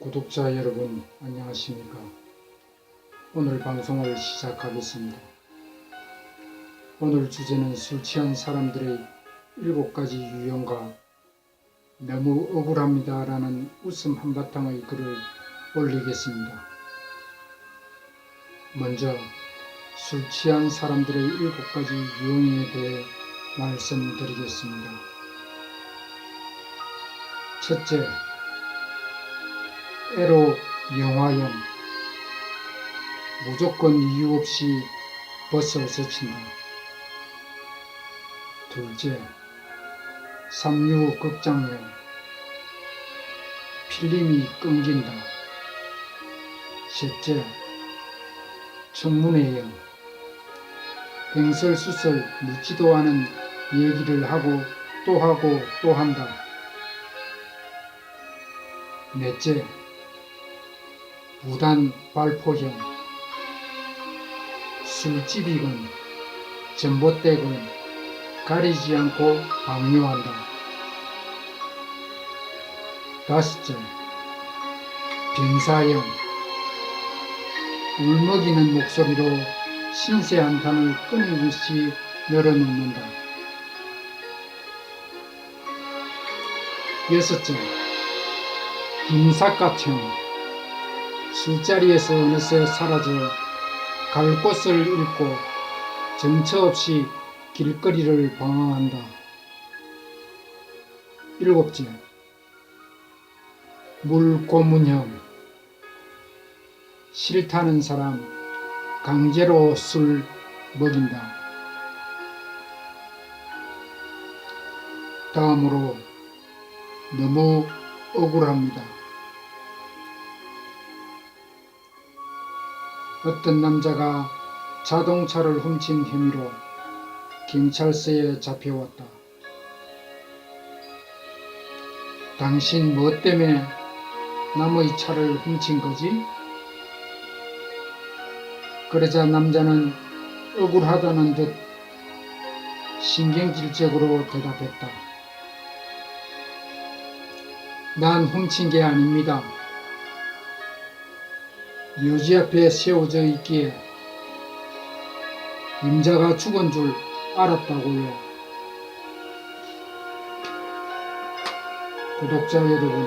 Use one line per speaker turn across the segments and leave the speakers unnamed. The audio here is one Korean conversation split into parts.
구독자 여러분 안녕하십니까? 오늘 방송을 시작하겠습니다. 오늘 주제는 술 취한 사람들의 일곱 가지 유형과 너무 억울합니다 라는 웃음 한바탕의 글을 올리겠습니다. 먼저 술 취한 사람들의 일곱 가지 유형에 대해 말씀드리겠습니다. 첫째 에로 영화형 무조건 이유 없이 벗어 서친다. 둘째 삼류 극장형 필름이 끊긴다. 셋째 청문회형 횡설수설 묻지도 않은 얘기를 하고 또 하고 또 한다. 넷째 무단 발포형 술집이건 전봇대건 가리지 않고 방류한다. 다섯째 병사형 울먹이는 목소리로 신세 한탄을 끊임없이 늘어놓는다. 여섯째 김삿갓형 술자리에서 어느새 사라져 갈 곳을 잃고 정처 없이 길거리를 방황한다. 일곱째, 물고문형. 싫다는 사람 강제로 술 먹인다. 다음으로 너무 억울합니다. 어떤 남자가 자동차를 훔친 혐의로 경찰서에 잡혀왔다. 당신 뭐 때문에 남의 차를 훔친 거지? 그러자 남자는 억울하다는 듯 신경질적으로 대답했다. 난 훔친 게 아닙니다. 묘지 앞에 세워져 있기에 임자가 죽은 줄 알았다고요. 구독자 여러분,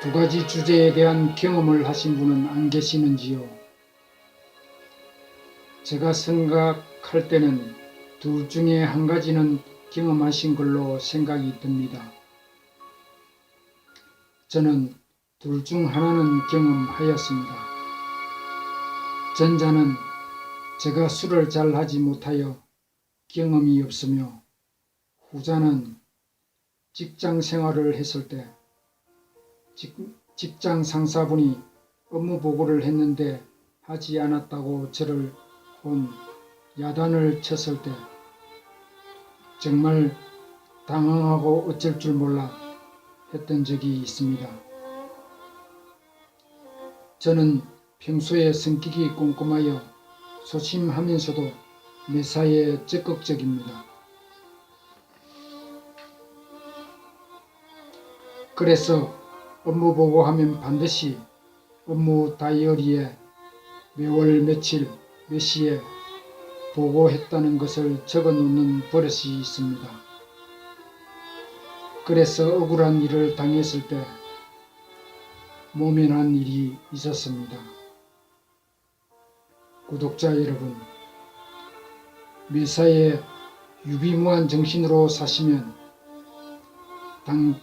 두 가지 주제에 대한 경험을 하신 분은 안 계시는지요? 제가 생각할 때는 둘 중에 한 가지는 경험하신 걸로 생각이 듭니다. 저는 둘 중 하나는 경험하였습니다. 전자는 제가 술을 잘 하지 못하여 경험이 없으며 후자는 직장 생활을 했을 때 직, 직장 상사분이 업무 보고를 했는데 하지 않았다고 저를 온 야단을 쳤을 때 정말 당황하고 어쩔 줄 몰라 했던 적이 있습니다. 저는 평소에 성격이 꼼꼼하여 소심하면서도 매사에 적극적입니다. 그래서 업무 보고하면 반드시 업무 다이어리에 매월 며칠 몇 시에 보고했다는 것을 적어 놓는 버릇이 있습니다. 그래서 억울한 일을 당했을 때 모면한 일이 있었습니다. 구독자 여러분, 매사에 유비무한 정신으로 사시면 당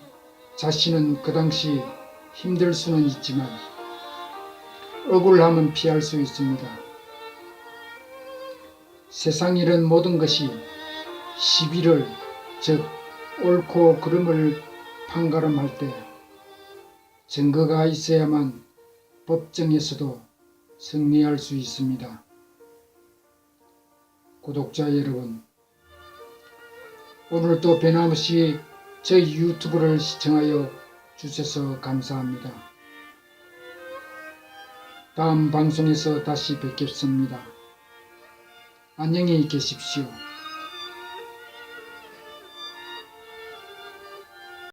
자신은 그 당시 힘들 수는 있지만 억울함은 피할 수 있습니다. 세상 일은 모든 것이 시비를 즉 옳고 그름을 판가름할 때 증거가 있어야만 법정에서도 승리할 수 있습니다. 구독자 여러분, 오늘도 변함없이 저희 유튜브를 시청하여 주셔서 감사합니다. 다음 방송에서 다시 뵙겠습니다. 안녕히 계십시오.